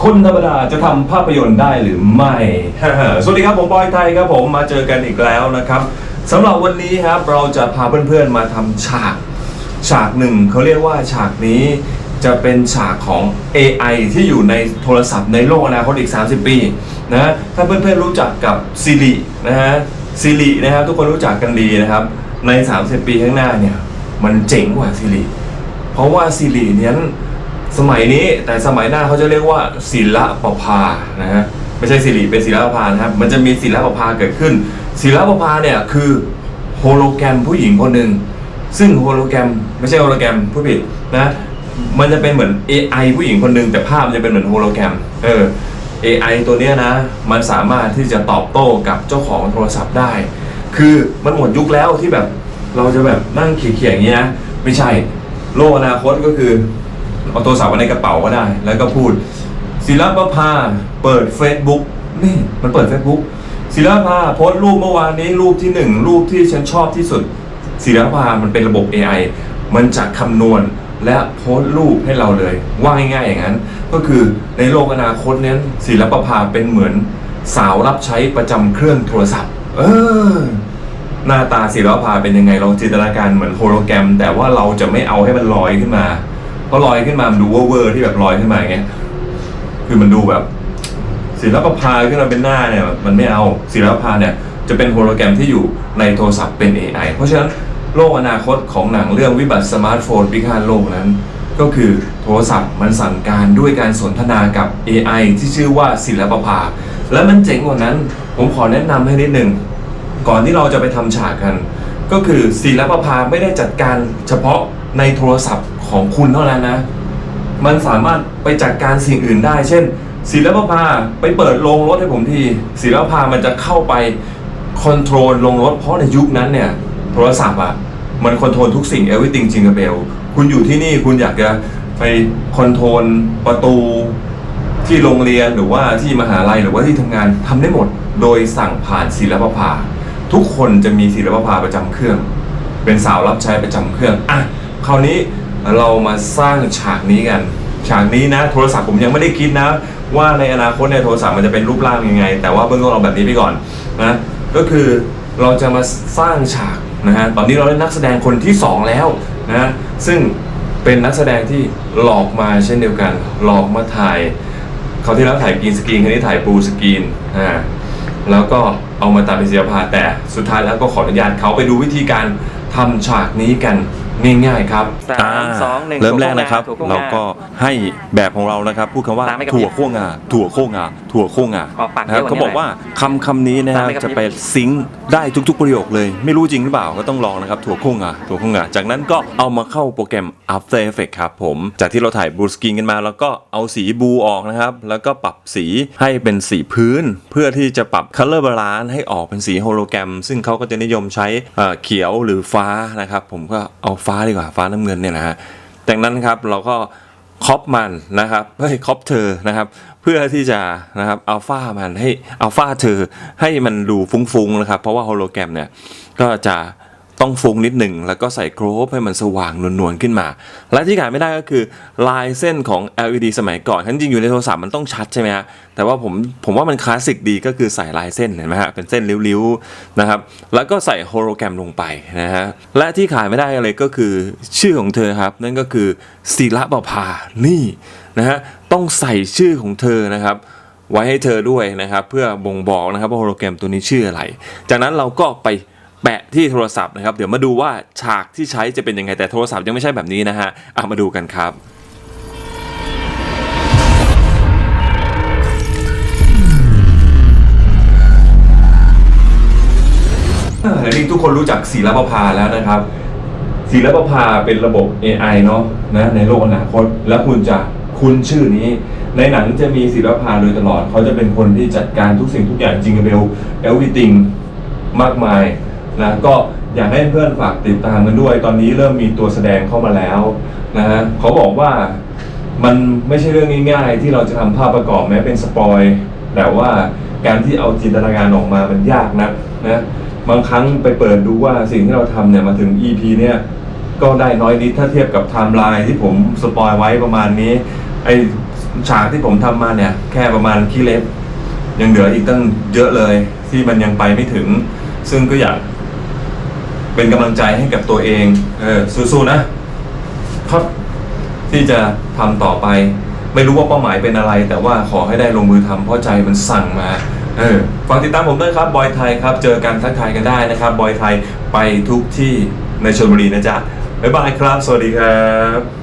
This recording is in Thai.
คนธรรมดาจะทำภาพยนตร์ได้หรือไม่ สวัสดีครับผมบอยไทยครับผมมาเจอกันอีกแล้วนะครับสำหรับวันนี้ครับเราจะพาเพื่อนๆมาทำฉากฉากหนึ่งเขาเรียกว่าฉากนี้จะเป็นฉากของ AI ที่อยู่ในโทรศัพท์ในโลกอนาคตอีก 30 ปีนะถ้าเพื่อนๆรู้จักกับ Siri นะฮะ Siri นะครับทุกคนรู้จักกันดีนะครับใน 30 ปีข้างหน้าเนี่ยมันเจ๋งกว่า Siri เพราะว่า Siri เนี้ย สมัยนี้แต่สมัยหน้าเขาจะเรียกว่าศิลปภานะฮะไม่ใช่ Siri เป็นศิลปภานะครับมันจะมีศิลปภาเกิดขึ้น ศิลปภาเนี่ยคือโฮโลแกรมผู้หญิงคนหนึ่งซึ่งโฮโลแกรมไม่ใช่โฮโลแกรมผู้ผิดนะมันจะเป็นเหมือน AI ผู้หญิงคนหนึ่งแต่ภาพมันจะเป็นเหมือนโฮโลแกรมเออ AI ตัวเนี้ยนะ มันสามารถที่จะตอบโต้กับเจ้าของโทรศัพท์ได้ คือมันหมดยุคแล้วที่แบบเราจะแบบนั่งเขี่ยๆอย่างนี้นะ ไม่ใช่ โลกอนาคตก็คือ เอาโทรศัพท์ไว้ในกระเป๋าก็ได้ แล้วก็พูด ศิลปภาเปิด Facebook นี่มันเปิด Facebook ศิลปาโพสต์รูปเมื่อวานนี้รูปที่หนึ่งรูปที่ฉันชอบที่สุด ศิลปามันเป็นระบบ AI มันจะคำนวณและโพสต์รูปให้เราเลย ว่าง่ายๆอย่างนั้น ก็คือในโลกอนาคตเนี้ยศิลปภาเป็นเหมือนสาวรับใช้ประจำเครื่องโทรศัพท์ เออหน้าตาศิลปภาเป็นยังไงลองจินตนาการเหมือนโฮโลแกรม แต่ว่าเราจะไม่เอาให้มันลอยขึ้นมา เพราลอยขึ้นมามันดูเวอร์ๆที่แบบลอยขึ้นมาอย่างเงี้ย คือมันดูแบบ ศิลปภาขึ้นมาเป็นหน้าเนี่ย มันไม่เอาศิลปภาเนี่ย จะเป็นโฮโลแกรมที่อยู่ในโทรศัพท์เป็น AI เพราะฉะนั้นโลกอนาคตของหนังเรื่องวิบัติสมาร์ทโฟนพิฆาตโลกนั้น ก็คือโทรศัพท์มันสั่งการด้วยการสนทนากับ AI ที่ชื่อว่าศิลปภา และมันเจ๋งกว่านั้น ผมขอแนะนำให้นิดนึงก่อนที่เราจะไปทำฉากกัน ก็คือศิลปภาไม่ได้จัดการเฉพาะในโทรศัพท์ ของคุณเท่านั้นนะ มันสามารถไปจัดการสิ่งอื่นได้ เช่น ศิลปภาไปเปิดโรงรถให้ผมที ศิลปภามันจะเข้าไปคอนโทรลโรงรถ เพราะในยุคนั้นเนี่ยโทรศัพท์อะมันคอนโทรลทุกสิ่ง everything จริงกับเบลคุณอยู่ที่นี่คุณอยากจะไปคอนโทรลประตูที่โรงเรียนหรือว่าที่มหาลัยหรือว่าที่ทำงานทำได้หมด โดยสั่งผ่านศิลปภาทุกคนจะมีศิลปภาประจำเครื่อง เป็นสาวรับใช้ประจำเครื่องอะคราวนี้ เรามาสร้างฉากนี้กัน ฉากนี้นะ โทรศัพท์ผมยังไม่ได้คิดนะ ว่าในอนาคตในยโทรศัพท์มันจะเป็นรูปร่างยังไง แต่ว่าเบื้องต้นเราแบบนี้ไปก่อนนะก็คือเราจะมาสร้างฉากนะฮะตอนนี้เราได้นักแสดงคนที่สองแล้วนะซึ่งเป็นนักแสดงที่หลอกมาเช่นเดียวกัน หลอกมาถ่ายเขาวที่แล้วถ่ายกรีนสกรีนคราวนี้ถ่ายปูสกรีนอ่าแล้วก็เอามาตัดเป็นศิลปะแต่สุดท้ายแล้วก็ขออนุญาตเขาไปดูวิธีการทำฉากนี้กันง่ายๆครับ สามสองหนึ่งเริ่มแรกนะครับ ถั่วโค้งงา เราก็ให้แบบของเรานะครับ พูดคำว่าตามไม่กระพริบถั่วโค้งงา ถั่วโค้งงา ถั่วโค้งงาออกปากนะครับเยอะกว่านี้เขาบอกว่าคำคำนี้นะคตามรับไม่กระพริบจะไปซิงค์ได้ทุก ๆ ประโยคเลย ไม่รู้จริงหรือเปล่าก็ต้องลองนะครับ ถั่วโค้งงา ถั่วโค้งงา จากนั้นก็เอามาเข้าโปรแกรม After Effects ครับผม จากที่เราถ่ายบลูสกรีนกันมา แล้วก็เอาสีบลูออกนะครับ แล้วก็ปรับสีให้เป็นสีพื้น เพื่อที่จะปรับ Color Balance ให้ออกเป็นสีโฮโลแกรม ซึ่งเขาก็จะนิยมใช้เอ่อเขียวหรือฟ้านะครับ ผมก็เอาฟ้าดีกว่าฟ้าน้ำเงินเนี่ยนะฮะจากนั้นครับเราก็คอปมันนะครับเฮ้ยคอปเธอนะครับ เพื่อที่จะนะครับอัลฟามันให้อัลฟาเธอให้มันดูฟุ้งๆนะครับ เพราะว่าโฮโลแกรมเนี่ยก็จะ ต้องฟุ้งนิดหนึ่งแล้วก็ใส่โกรบให้มันสว่างนวลๆขึ้นมา และที่ขาดไม่ได้ก็คือลายเส้นของ LED สมัยก่อนจริงอยู่ในโทรศัพท์มันต้องชัดใช่ไหมฮะแต่ว่าผมผมว่ามันคลาสสิกดีก็คือใส่ลายเส้นเห็นไหมฮะเป็นเส้นริ้วๆนะครับแล้วก็ใส่โฮโลแกรมลงไปนะฮะและที่ขายไม่ได้เลยก็คือชื่อของเธอครับนั่นก็คือศิลปภานี่นะฮะต้องใส่ชื่อของเธอนะครับไว้ให้เธอด้วยนะครับเพื่อบ่งบอกนะครับว่าโฮโลแกรมตัวนี้ชื่ออะไร จากนั้นเราก็ไป แปะที่โทรศัพท์นะครับ เดี๋ยวมาดูว่าฉากที่ใช้จะเป็นยังไงแต่โทรศัพท์ยังไม่ใช่แบบนี้นะฮะอะมาดูกันครับเออนี่ทุกคนรู้จักศิลปภาแล้วนะครับศิลปภาเป็นระบบ AI เนาะนะในโลกอนาคต แล้วคุณจะคุ้นชื่อนี้ ในหนังจะมีศิลปภาโดยตลอด เขาจะเป็นคนที่จัดการทุกสิ่งทุกอย่างจริงกับเบลเอลวิติงมากมาย นะก็อยากให้เพื่อนฝากติดตามกันด้วย ตอนนี้เริ่มมีตัวแสดงเข้ามาแล้วนะฮะเขาบอกว่ามันไม่ใช่เรื่องง่ายๆที่เราจะทำภาพประกอบแม้เป็นสปอยแต่ว่าการที่เอาจินตนาการออกมามันยากนักนะบางครั้งไปเปิดดูว่าสิ่งที่เราทำเนี่ยมาถึง EP เนี่ยก็ได้น้อยนิดถ้าเทียบกับไทม์ไลน์ที่ผมสปอยไว้ประมาณนี้ไอฉากที่ผมทำมาเนี่ยแค่ประมาณขี้เล็บ ยังเหลืออีกตั้งเยอะเลยที่มันยังไปไม่ถึง ซึ่งก็อยาก เป็นกำลังใจให้กับตัวเองเออสู้ๆนะครับที่จะทำต่อไป ไม่รู้ว่าเป้าหมายเป็นอะไร แต่ว่าขอให้ได้ลงมือทำเพราะใจมันสั่งมาเออฟังติดตามผมด้วยครับบอยไทยครับ เจอกันทักทายกันได้นะครับบอยไทยไปทุกที่ในชลบุรีนะจ๊ะบ๊ายบายครับ สวัสดีครับ